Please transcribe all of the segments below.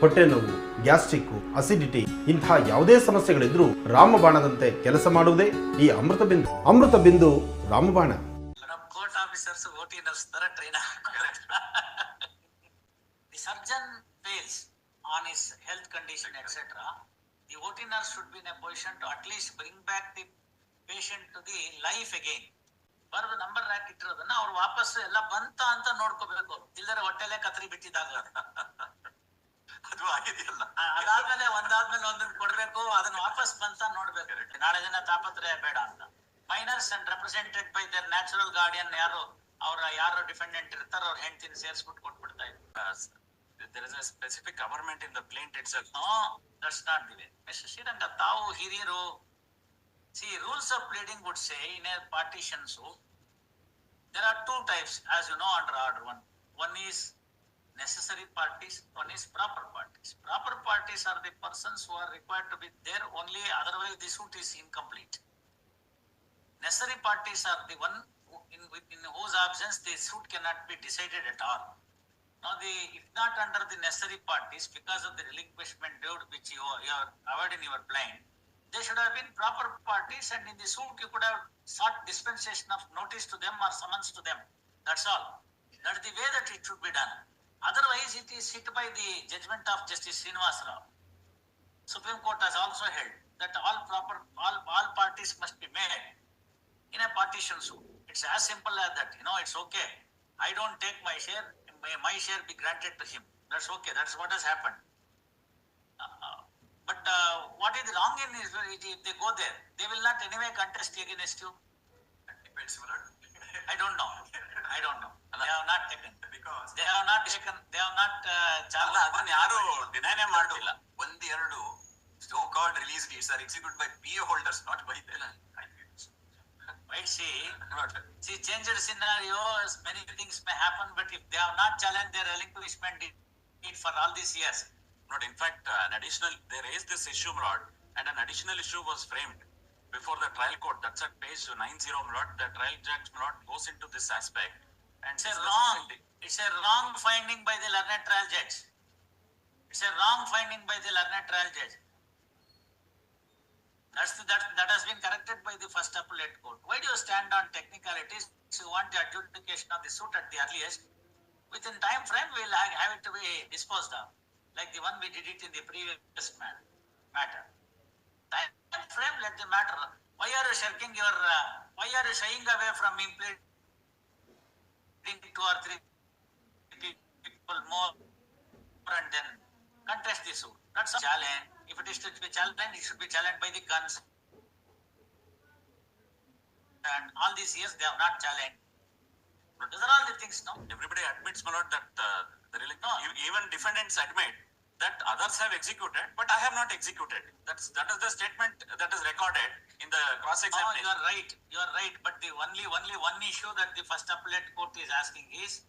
ಹೊಟ್ಟೆ ನೋವು, gastric acidity ಇಂತಹ ಯಾವುದೇ ಸಮಸ್ಯೆಗಳಿದ್ರೂ ರಾಮಬಾಣದಂತೆ ಕೆಲಸ ಮಾಡುವುದೇ ಈ ಅಮೃತ ಬಿಂದು. ಅಮೃತ ಬಿಂದು ರಾಮಬಾಣ. ಬರೆದು ನಂಬರ್ ಹಾಕಿಟ್ಟಿರೋದನ್ನ ಅವ್ರು ವಾಪಸ್ ಎಲ್ಲ ಬಂತ ಅಂತ ನೋಡ್ಕೋಬೇಕು. ಇಲ್ಲದ್ರೆ ಹೊಟ್ಟೆಲೆ ಕತ್ರಿ ಬಿಟ್ಟಿದಾಗ ಅದು ಆಗಿದೆಯಲ್ಲ. ಅದಾದ್ಮೇಲೆ ಒಂದಾದ್ಮೇಲೆ ಒಂದನ್ನ ಕೊಡ್ಬೇಕು ಅದನ್ನ ವಾಪಸ್ ಬಂತ ನೋಡ್ಬೇಕು. ನಾಳೆ ದಿನ ತಾಪತ್ರಯ ಬೇಡ ಅಂತ. Minors and represented by their natural guardian ಯಾರು ಅವರ ಯಾರು ಡಿಫೆಂಡೆಂಟ್ ಇರ್ತಾರೋ ಅವ್ರ ಹೆಂಡತಿನ ಸೇರಿಸ್ಬಿಟ್ಟು ಕೊಟ್ಬಿಡ್ತಾ ಇದ್ರು. there is a specific government in the plaint itself. No that's not the way mister Sriranga ತಾವು ಹಿರಿಯರು see rules of pleading would say in a partition suit there are two types as you know under order one. One is necessary parties one is proper parties. Proper parties are the persons who are required to be there. Only otherwise the suit is incomplete. Necessary parties are the one in, in whose absence the suit cannot be decided at all. Now the if not under the necessary parties because of the relinquishment due which you, you are avoid in your plan they should have been proper parties and in the suit you could have sought dispensation of notice to them or summons to them. That's all. That's the way that it should be done otherwise it is hit by the judgment of justice srinivas rao supreme court has also held that all proper all all parties must be made in a partition suit it's as simple as that you know it's okay i don't take my share May my share be granted to him that's okay that's what has happened uh, but uh, what is wrong in is if they go there, they will not anyway contest against you. depends I don't know. I don't know. I have not taken because They have not taken. They have not uh, ಅಲ್ಲ charged. ಅದನ್ನ ಯಾರು ಡಿನೈನೇ ಮಾಡ್ತಿಲ್ಲ ಒಂದ್ ಎರಡು so called release dates are execute by P A holders not by Right? See, see, changed scenarios. Many things may happen, but if they have not challenged their relinquishment need for all these years, Not in fact, uh, an additional, they raised this issue, Lord, and an additional issue was framed before the trial court. That's at page 90, Lord. The trial judge, Lord, goes into this aspect. And it's a wrong. It's a wrong finding by the learned trial judge. It's a wrong finding by the learned trial judge. That's the, that that has been corrected by the first appellate court. Why do you stand on technicalities? You want the adjudication of the suit at the earliest. Within time frame, we'll have it to be disposed of, like the one we did it in the previous matter. Time frame, let the matter. Why are you shirking your? Uh, why are you shying away from implementing two or three people more and then contest the suit? That's a challenge. If it is to be challenged, it should be challenged by the guns. And all these years, they have not challenged. But those are all the things, no? everybody admits, my lord, that uh, the relin- No. even defendants admit that others have executed, but I have not executed. That's that is the statement that is recorded in the cross examination. Ah, you are right. You are right. But the only only one issue that the first appellate court is asking is,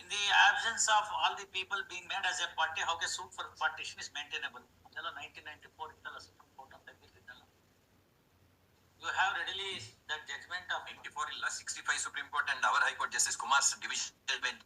in the absence of all the people being made as a party, how a suit for partition is maintainable? 1994 of. You have readily the judgment of 94 65 Supreme Court and our High Court Justice Kumar's division bench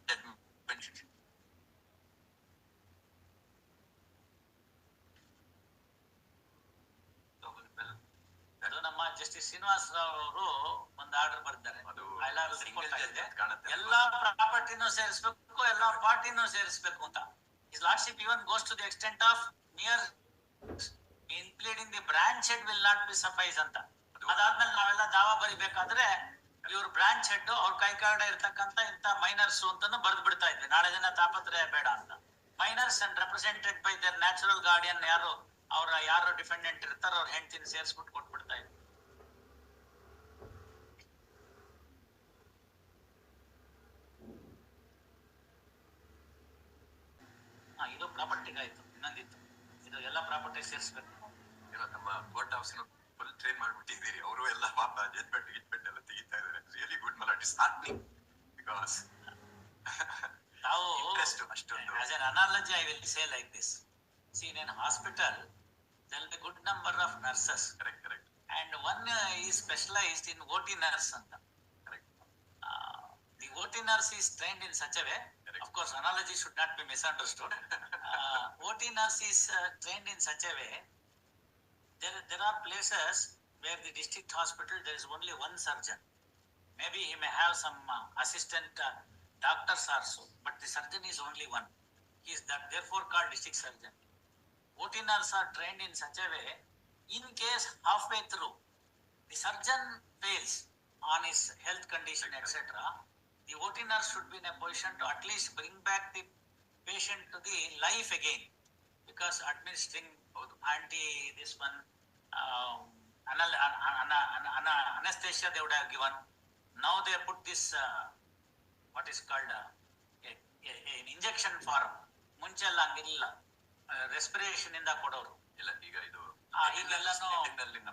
ಸೇರಿಸ್ಬೇಕು ಎಲ್ಲಾ ಪಾರ್ಟಿನೂ ಸೇರಿಸಬೇಕು ಅಂತ. His lordship even goes to the extent of near including the branch head will not be suffice ಅಂತ. ಅದಾದ್ಮೇಲೆ ನಾವೆಲ್ಲ ದಾವಾ ಬರಿಬೇಕಾದ್ರೆ ಇವ್ರ branch head ಅವ್ರ ಕೈ ಕಾರ್ಡ ಇರ್ತಕ್ಕಂತ ಇಂತ ಮೈನರ್ಸ್ ಅಂತಾನು ಬರ್ದ್ ಬಿಡ್ತಾ ಇದ್ವಿ. ನಾಳೆ ದಿನ ತಾಪತ್ರೆ ಬೇಡ ಅಂತ. Minors and represented by their natural guardian ಯಾರು, ಅವರ ಯಾರು ಡಿಫೆಂಡೆಂಟ್ ಇರ್ತಾರೋ ಅವ್ರ ಹೆಂಡತಿನ ಸೇರಿಸ್ಬಿಟ್ಟು ಕೊಟ್ಬಿಡ್ತಾ ಇದ್ವಿ ಹಾ ಇದು ಪ್ರಾಪರ್ಟಿಗಾಯ್ತು ಇನ್ನೊಂದಿತ್ತು. ಇದು ಎಲ್ಲ ಪ್ರಾಪರ್ಟಿ ಸೇರಿಸ್ಬೇಕು. ಏನೋ ನಮ್ಮ ಕೋರ್ಟ್ ಹೌಸ್ ಫುಲ್ ಟ್ರೈನ್ ಮಾಡ್ಬಿಟ್ಟಿದ್ದೀರಿ. ಅವರು ಎಲ್ಲ ಪಾಪ ಜಜ್ಮೆಂಟ್ ಗಿಜ್ಮೆಂಟ್ ಎಲ್ಲ ತೆಗಿತಾ ಇದಾರೆ ರಿಯಲಿ ಗುಡ್ ಮಲ ಇಟ್ ಇಸ್ ಹಾರ್ಟ್ನಿಂಗ್ ಬಿಕಾಸ್ ತಾವು ಅಷ್ಟು ಅಷ್ಟೊಂದು. As an analogy I will say like this see in an hospital there'll be good number of nurses correct correct and one ಈ ಸ್ಪೆಷಲೈಸ್ಡ್ ಇನ್ ಓಟಿ ನರ್ಸ್ ಅಂತ. Correct the OT nurse is trained in such a way Correct. Of course, analogy should not be misunderstood. Uh, nurse is uh, trained in such a way. There, there are places where the district hospital there is only one surgeon. Maybe he may have some uh, assistant uh, doctors also, but the surgeon is only one. He is that therefore called district surgeon. OT nurse are trained in such a way, in case halfway through the surgeon fails on his health condition, etc., the OT nurse should be in a position to at least bring back the patient to the life again. Because administering anti this one um, anesthesia they would have given. Now they put this uh, what is called uh, a, a, an injection form. ಮುಂಚೆ ಎಲ್ಲ ಹಂಗಿಲ್ಲ respiration ಇಂದ ಕೊಡೋರು ಇಲ್ಲ ಈಗ ಇದು ಈಗೆಲ್ಲಾನು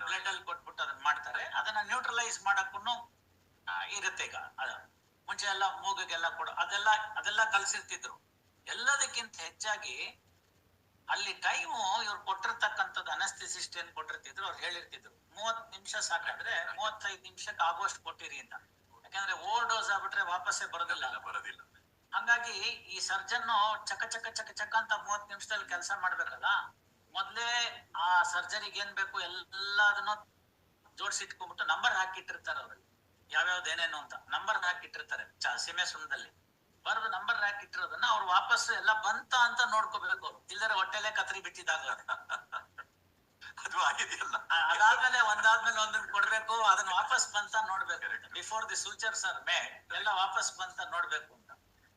blood ಅಲ್ಲಿ ಕೊಟ್ಬಿಟ್ಟು ಅದನ್ನ ಮಾಡ್ತಾರೆ ಅದನ್ನ ನ್ಯೂಟ್ರಲೈಸ್ ಮಾಡಕ್ಕೂ ಇರುತ್ತೆ ಈಗ ಅದು ಮುಂಚೆ ಎಲ್ಲ ಮೂಗಿಗೆಲ್ಲ ಕೊಡು ಅದೆಲ್ಲ ಅದೆಲ್ಲ ಕಲ್ಸಿರ್ತಿದ್ರು. ಎಲ್ಲದಕ್ಕಿಂತ ಹೆಚ್ಚಾಗಿ ಅಲ್ಲಿ ಟೈಮು ಇವ್ರು ಕೊಟ್ಟಿರ್ತಕ್ಕಂಥದ್ದು ಅನಸ್ಥಿಸಿಸ್ಟ್ ಏನ್ ಕೊಟ್ಟಿರ್ತಿದ್ರು ಅವ್ರು ಹೇಳಿರ್ತಿದ್ರು. ಮೂವತ್ ನಿಮಿಷ ಸಾಕಾದ್ರೆ ಮೂವತ್ತೈದು ನಿಮಿಷಕ್ಕೆ ಆಗೋಷ್ಟು ಕೊಟ್ಟಿರಿ ಅಂತ. ಯಾಕಂದ್ರೆ ಓವರ್ ಡೋಸ್ ಆಗ್ಬಿಟ್ರೆ ವಾಪಸ್ಸೇ ಬರೋದಿಲ್ಲ. ಬರೋದಿಲ್ಲ. ಹಂಗಾಗಿ ಈ ಸರ್ಜನ್ ಚಕ ಚಕ ಚಕ ಚಕ ಅಂತ ಮೂವತ್ ನಿಮಿಷದಲ್ಲಿ ಕೆಲಸ ಮಾಡ್ಬೇಕಲ್ಲ ಮೊದ್ಲೇ ಆ ಸರ್ಜರಿಗೆ ಏನ್ ಬೇಕು ಎಲ್ಲದನ್ನು ಜೋಡಿಸಿಟ್ಕೊಂಡ್ಬಿಟ್ಟು ನಂಬರ್ ಹಾಕಿಟ್ಟಿರ್ತಾರೆ ಅವ್ರಲ್ಲಿ ಯಾವ್ಯಾವ್ದು ಏನೇನು ಅಂತ ನಂಬರ್ ಹಾಕಿಟ್ಟಿರ್ತಾರೆ. ಇಟ್ಟಿರ್ತಾರೆ ಸೀಮೆ ಸುಣ್ಣದಲ್ಲಿ ಬರೆದು ನಂಬರ್ ಹಾಕಿಟ್ಟಿರೋದನ್ನ ಅವ್ರು ವಾಪಸ್ ಎಲ್ಲ ಬಂತ ಅಂತ ನೋಡ್ಕೋಬೇಕು ಇಲ್ಲರೆ ಇಲ್ಲದ್ರೆ ಹೊಟ್ಟೆಲೆ ಕತ್ರಿ ಬಿಟ್ಟಿದಾಗ ಅದು ಆಗಿದೆಯಲ್ಲ. ಅದಾದ್ಮೇಲೆ ಒಂದಾದ್ಮೇಲೆ ಒಂದನ್ನ ಕೊಡ್ಬೇಕು ಅದನ್ನ ವಾಪಸ್ ಬಂತ ನೋಡ್ಬೇಕು. Before the sutures are made ಎಲ್ಲ ವಾಪಸ್ ಬಂತ ನೋಡ್ಬೇಕು ಅಂತ.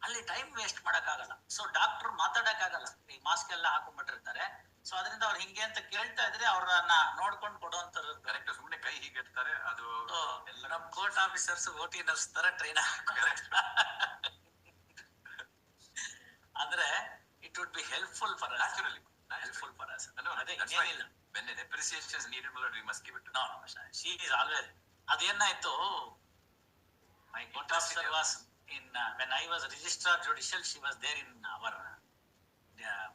ಅಲ್ಲಿ ಟೈಮ್ ವೇಸ್ಟ್ ಮಾಡಕ್ಕಾಗಲ್ಲ. ಸೊ ಡಾಕ್ಟರ್ ಮಾತಾಡಕ್ಕಾಗಲ್ಲ. ಈ ಮಾಸ್ಕ್ ಎಲ್ಲ ಹಾಕೊಂಡ್ಬಿಟ್ಟಿರ್ತಾರೆ. ಸೊ ಅದರಿಂದ ಅವ್ರು ಹಿಂಗೆ ಅಂತ ಕೇಳ್ತಾ ಇದ್ರೆ ಅವ್ರನ್ನ ನೋಡ್ಕೊಂಡು ಕೊಡುವಂತದ್ದು. ಕರೆಕ್ಟ್ ಕೈ ಹೀಗೆ ಇಡ್ತಾರೆ ಅದು ಎಲ್ಲ ನಮ್ ಕೋರ್ಟ್ ಆಫೀಸರ್ಸ್ ಓಟಿ ನರ್ಸ್ ತರ ಟ್ರೈನ್ ಅಂದ್ರೆ it would be helpful for naturally helpful for us ಅದೇ ಏನಿಲ್ಲ when an appreciation is needed, Mullah, we must give it to No, no, she is always. ಅದೇನಾಯ್ತು? My court officer was in when I was registrar judicial she was there in our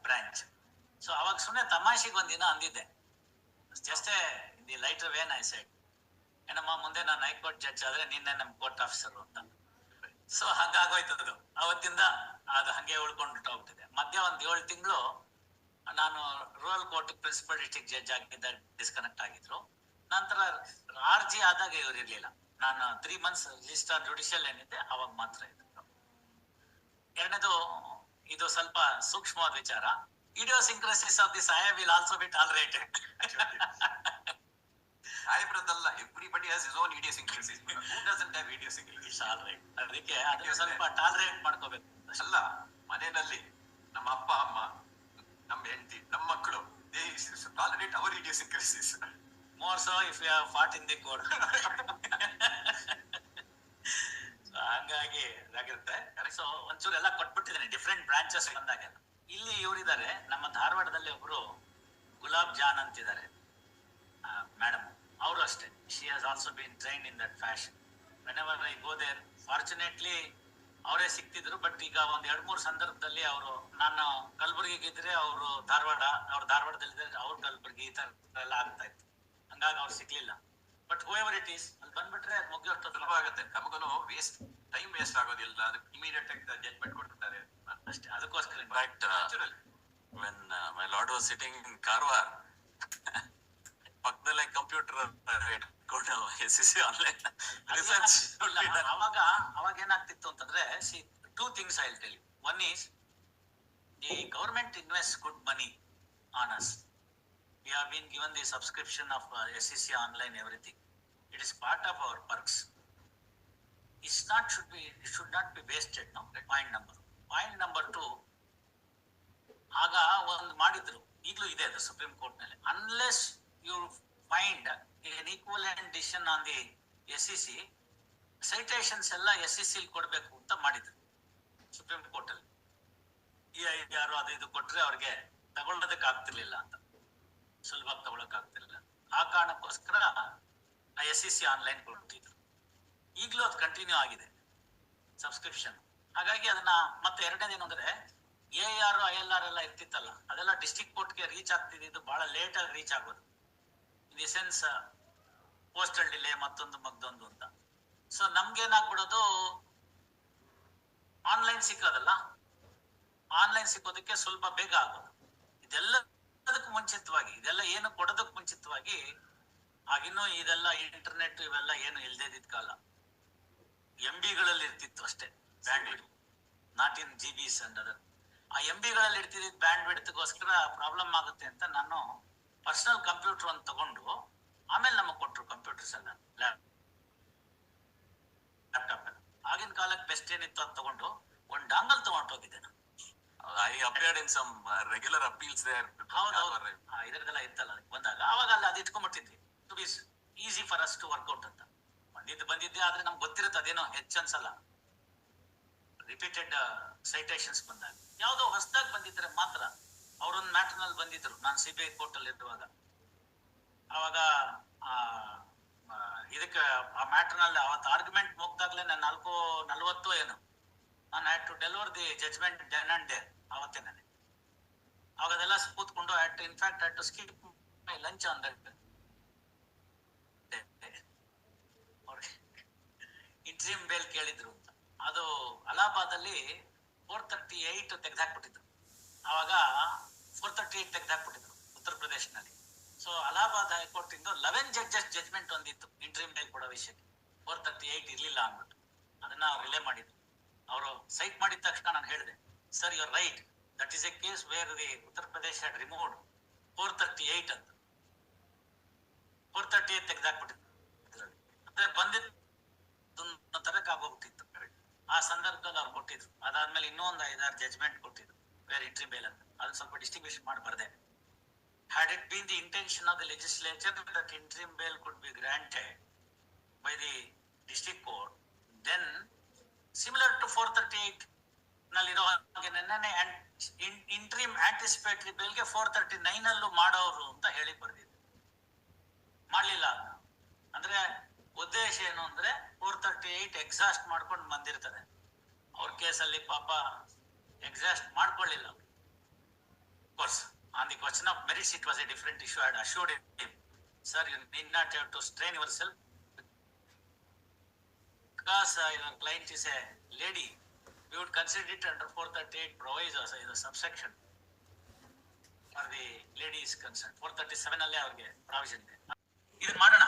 branch so ಅವಾಗ ಸುಮ್ಮನೆ ತಮಾಷೆಗೆ ಒಂದಿನ ಅಂದಿದ್ದೆ. Just in the lighter vein I said ಏನಮ್ಮ, ಮುಂದೆ ನಾನು high court judge ಆದ್ರೆ ನಿನ್ನೆ ನಮ್ ಕೋರ್ಟ್ ಆಫೀಸರ್ ಅಂತ. ಸೊ ಅದು. ಅವತ್ತಿಂದ ಅದು ಹಂಗೆ ಉಳ್ಕೊಂಡು ಹೋಗ್ತಿದೆ. ಮಧ್ಯ ಒಂದ್ ಏಳು ತಿಂಗಳು ನಾನು rural court principal district judge ಆಗಿದ್ದ ಡಿಸ್ಕನೆಕ್ಟ್ ಆಗಿದ್ರು. ನಂತರ ಆರ್ ಜಿ ಆದಾಗ ಇವ್ರು ಇರ್ಲಿಲ್ಲ. ನಾನು ತ್ರೀ ಮಂತ್ಸ್ ರಿಜಿಸ್ಟರ್ ಜುಡಿಷಿಯಲ್ ಏನಿದೆ, ಅವಾಗ ಮಾತ್ರ ಇದ್ರು ಎರಡನೇದು, ಇದು ಸ್ವಲ್ಪ ಸೂಕ್ಷ್ಮವಾದ ವಿಚಾರ. Idiosyncrasies of this I will also be tolerated ಸಾಹೇಬ್ರದ್ದಲ್ಲ everybody has his own idiosyncrasies. Who doesn't have idiosyncrasies? ಅದಕ್ಕೆ ಅದಕ್ಕೆ ಸ್ವಲ್ಪ ಟಾಲರೇಟ್ ಮಾಡ್ಕೋಬೇಕು. ಅಲ್ಲ ಮನೆಯಲ್ಲಿ ನಮ್ಮ ಅಪ್ಪ ಅಮ್ಮ ನಮ್ಮ ಹೆಂಡತಿ ನಮ್ಮ ಮಕ್ಕಳು they tolerate our idiosyncrasies. More so if you fought in the court ಹಂಗಾಗಿ ಇದಾಗಿರುತ್ತೆ. ಸೊ ಒಂಚೂರು ಎಲ್ಲ ಕೊಟ್ಬಿಟ್ಟಿದ್ದೀನಿ ಡಿಫ್ರೆಂಟ್ ಬ್ರಾಂಚಸ್ ಬಂದಾಗ ಇಲ್ಲಿ ಇವರಿದ್ದಾರೆ ನಮ್ಮ ಧಾರವಾಡದಲ್ಲಿ ಒಬ್ರು ಗುಲಾಬ್ ಜಾನ್ ಅಂತಿದ್ದಾರೆ ಮೇಡಮ್ ಅವರು ಅಷ್ಟೇ been train in that fashion whenever I go there fortunately ಅವರೇ ಸಿಕ್ತಿದ್ರು ಬಟ್ ಈಗ ಒಂದ್ ಎರಡ್ ಮೂರು ಸಂದರ್ಭದಲ್ಲಿ ಅವರು ನಾನು ಕಲಬುರಗಿಗೆ ಇದ್ರೆ ಅವರು ಧಾರವಾಡ ಅವ್ರು ಧಾರವಾಡದಲ್ಲಿದ್ದಾರೆ ಅವ್ರು ಕಲಬುರಗಿ ಈ ತರ ಎಲ್ಲ ಆಗ್ತಾ ಇತ್ತು. ಹಂಗಾಗಿ ಅವ್ರು ಸಿಗ್ಲಿಲ್ಲ but whoever it is ಅಲ್ಲಿ ಬಂದ್ಬಿಟ್ರೆ ಮುಗಿಯೋಷ್ಟು ಸುಲಭ ಆಗುತ್ತೆ. ನಮಗೂ ವೇಸ್ಟ್ ಟೈಮ್ ವೇಸ್ಟ್ ಆಗೋದಿಲ್ಲ. ಅದಕ್ಕೆ ಇಮಿಡಿಯೇಟ್ ಆಗಿ ಜಡ್ಜ್ಮೆಂಟ್ ಕೊಡ್ತಾರೆ. ಅಷ್ಟೇ ಅದಕ್ಕೋಸ್ಕರ. But when my lord was sitting in lord was sitting in Karwar, ಪಕ್ಕದಲ್ಲೇ computer S S C online research ಅವಾಗ ಅವಾಗ ಏನಾಗ್ತಿತ್ತು ಅಂತಂದ್ರೆ see two things I tell you one is the government invest good money on us we have been given the subscription of S C C online everything it is part of our perks it's not should be it should not be wasted no point number point number two ಆಗ ಒಂದು ಮಾಡಿದ್ರು. ಈಗಲೂ ಇದೆ ಅದು supreme ಕೋರ್ಟ್ನಲ್ಲಿ unless you find an and decision on the S C C citations ಎಲ್ಲ S C ಸಿಲ್ ಕೊಡಬೇಕು ಅಂತ ಮಾಡಿದ್ರು ಸುಪ್ರೀಂ ಕೋರ್ಟ್ ಅಲ್ಲಿ. ಯಾರು ಅದು ಇದು ಕೊಟ್ರೆ ಅವ್ರಿಗೆ ತಗೊಳ್ಳೋದಕ್ಕೆ ಆಗ್ತಿರ್ಲಿಲ್ಲ ಅಂತ. ಸುಲಭವಾಗಿ ತಗೊಳಕ್ ಆಗ್ತಿರ್ಲಿಲ್ಲ. ಆ ಕಾರಣಕ್ಕೋಸ್ಕರ ಎಸ್ ಸಿ ಸಿ ಆನ್ಲೈನ್ ಕೊಡ್ತಿದ್ರು. ಈಗಲೂ ಅದು ಕಂಟಿನ್ಯೂ ಆಗಿದೆ ಸಬ್ಸ್ಕ್ರಿಪ್ಷನ್ ಹಾಗಾಗಿ ಅದನ್ನ ಮತ್ತೆ ಎರಡನೇದೇನು ಅಂದ್ರೆ A R I L R ಎಲ್ಲ ಇರ್ತಿತ್ತಲ್ಲ, ಅದೆಲ್ಲ ಡಿಸ್ಟಿಕ್ ಕೋರ್ಟ್ಗೆ ರೀಚ್ ಆಗ್ತಿದ್ದು ಬಹಳ ಲೇಟ್ ಆಗಿ ರೀಚ್ ಆಗೋದು. ಇನ್ ಪೋಸ್ಟಲ್ ಡಿಲೇ ಮತ್ತೊಂದು ಮಗ್ದೊಂದು ಅಂತ. ಸೊ ನಮ್ಗೇನಾಗ್ಬಿಡೋದು ಆನ್ಲೈನ್ ಸಿಕ್ಕೋದಲ್ಲ? ಆನ್ಲೈನ್ ಸಿಕ್ಕೋದಕ್ಕೆ ಸ್ವಲ್ಪ ಬೇಗ ಆಗೋದು. ಇದೆಲ್ಲ ಮುಂಚಿತವಾಗಿ, ಇದೆಲ್ಲ ಏನು ಕೊಡೋದಕ್ಕೆ ಮುಂಚಿತವಾಗಿ, ಆಗಿನ್ನೂ ಇದೆಲ್ಲ ಇಂಟರ್ನೆಟ್ ಇವೆಲ್ಲ ಏನು ಇಲ್ದೇ ಕಾಲ. ಎಂ ಬಿಗಳಲ್ಲಿ ಇರ್ತಿತ್ತು ಅಷ್ಟೇ band not in GBs and other ಆ ಎಂ ಬಿಗಳಲ್ಲಿ ಇರ್ತಿದ್ದ ಬ್ಯಾಂಡ್ ಬಿಡ್ತಕ್ಕೋಸ್ಕರ ಪ್ರಾಬ್ಲಮ್ ಆಗುತ್ತೆ ಅಂತ ನಾನು ಪರ್ಸನಲ್ ಕಂಪ್ಯೂಟರ್ ಒಂದು ತಗೊಂಡು ಆಮೇಲೆ ನಮಗೆ ಕೊಟ್ರು ಕಂಪ್ಯೂಟರ್ಸ್ ಎಲ್ಲ ಲ್ಯಾಪ್ಟಾಪ್ ಎಲ್ಲ ಆಗಿನ ಕಾಲಕ್ಕೆ ಬೆಸ್ಟ್ ಏನಿತ್ತು ಅಂತ ತಗೊಂಡು ಒಂದು ಡಾಂಗಲ್ ತಗೊಂಡು ಹೋಗಿದ್ದೆ ನಾನು I in some uh, regular appeals there. ಹೌದೌದು ಇದರದೆಲ್ಲ ಇತ್ತಲ್ಲ ಬಂದಾಗ. ಅವಾಗ ಅಲ್ಲಿ ಅದು ಇಟ್ಕೊಂಡ್ಬಿಟ್ಟಿದ್ವಿ. To be easy for us to work out ಅಂತ. ಬಂದಿದ್ದು ಬಂದಿದ್ದೆ ಆದ್ರೆ ನಮ್ಗೆ ಗೊತ್ತಿರುತ್ತೆ ಅದೇನೋ ಹೆಚ್ಚು ಅನ್ಸಲ್ಲ. ರಿಪೀಟೆಡ್ ಸೈಟೇಷನ್ಸ್ ಬಂದಾಗ. ಯಾವುದೋ ಹೊಸದಾಗಿ ಬಂದಿದ್ರೆ ಮಾತ್ರ ಅವರೊಂದು ಮ್ಯಾಟರ್ನಲ್ಲಿ ಬಂದಿದ್ರು. ನಾನು ಸಿ ಬಿ ಐ ಕೋರ್ಟಲ್ಲಿ ಇರುವಾಗ. ಅವಾಗ ಇದಕ್ಕೆ ಆ ಮ್ಯಾಟರ್ನಲ್ಲಿ ಅವತ್ತು ಆರ್ಗ್ಯುಮೆಂಟ್ ಮುಗ್ದಾಗ್ಲೇ ನಾನು ನಾಲ್ಕು ನಲ್ವತ್ತು ಏನು. ನಾನು had to deliver the judgement then and day ಅವತ್ತೇ ನನಗೆ ಅವಾಗ ಅದೆಲ್ಲ ಕೂತ್ಕೊಂಡು at in fact at to skip my lunch on that interim bail ಕೇಳಿದ್ರು ಅಂತ. ಅದು ಅಲಹಾಬಾದಲ್ಲಿ ಫೋರ್ ತರ್ಟಿ ಏಟ್ ತೆಗೆದಾಕ್ಬಿಟ್ಟಿದ್ರು ಅವಾಗ ಫೋರ್ ತರ್ಟಿ ಏಟ್ ತೆಗೆದಾಕ್ಬಿಟ್ಟಿದ್ರು ಉತ್ತರ ಪ್ರದೇಶನಲ್ಲಿ. ಸೊ ಅಲಹಾಬಾದ್ ಹೈಕೋರ್ಟ್ ಇಂದ ಲೆವೆನ್ ಜಡ್ಜಸ್ ಜಜ್ಮೆಂಟ್ ಒಂದಿತ್ತು ಇಂಟ್ರೀಮ್ ಬೇಲ್ ಕೊಡೋ ವಿಷಯಕ್ಕೆ. ಫೋರ್ ತರ್ಟಿ ಏಟ್ ಇರ್ಲಿಲ್ಲ ಅಂದ್ಬಿಟ್ಟು. ಅದನ್ನ ರಿಲೇ ಮಾಡಿದ್ರು. ಅವರು ಸೈಟ್ ಮಾಡಿದ ತಕ್ಷಣ ನಾನು ಹೇಳಿದೆ sir you're right that is a case where the Uttar Pradesh had removed four thirty eight ಅಂತ ಫೋರ್ ತರ್ಟಿ ಏಟ್ ತೆಗೆದಾಕ್ಬಿಟ್ಟಿದ್ರು. ಅಂದ್ರೆ ಬಂದಿದ್ದು ತರಕ್ ಆಗೋಗ್ಬಿಟ್ಟಿತ್ತು ಆ ಸಂದರ್ಭದಲ್ಲಿ ಅವ್ರು ಕೊಟ್ಟಿದ್ರು. ಅದಾದ್ಮೇಲೆ ಇನ್ನೊಂದು ಐದಾರು ಜಜ್ಮೆಂಟ್ ಕೊಟ್ಟಿದ್ರು. ವೇರ್ ಇಂಟ್ರಿ ಬೇಲ್ ಅಂತ. ಅದನ್ನ ಸ್ವಲ್ಪ distribution ಮಾಡಬಾರ್ದೆ. Had it been the intention of the legislature that interim bail could be granted by the district court then similar to four thirty eight ನಲ್ಲಿರೋ ಹಾಗೆ ನೆನ್ನೆ ಇಂಟ್ರೀಮ್ ಆಂಟಿಸಿಪೇಟರಿ ಬೇಲ್ಗೆ four thirty nine ಅಲ್ಲೂ ಮಾಡೋರು ಅಂತ ಹೇಳಿ ಬರ್ದಿದ್ರು. ಮಾಡ್ಲಿಲ್ಲ. ಅಂದ್ರೆ ಉದ್ದೇಶ ಏನು ಅಂದ್ರೆ ಫೋರ್ ತರ್ಟಿ ಏಟ್ ಎಕ್ಸಾಸ್ಟ್ ಮಾಡ್ಕೊಂಡು ಬಂದಿರ್ತಾರೆ. ಅವ್ರ ಕೇಸಲ್ಲಿ ಪಾಪ exhaust ಮಾಡ್ಕೊಳ್ಳಿಲ್ಲ. Course on the question of merits it was a different issue I'd assured sir you need not have to strain yourself because your client is a lady would consider it under four thirty-eight provisos as a subsection. The ladies concert four thirty seven ಅಲ್ಲೇ ಅವ್ರಿಗೆ provision ಇದೆ. ಇದನ್ನ ಮಾಡೋಣ.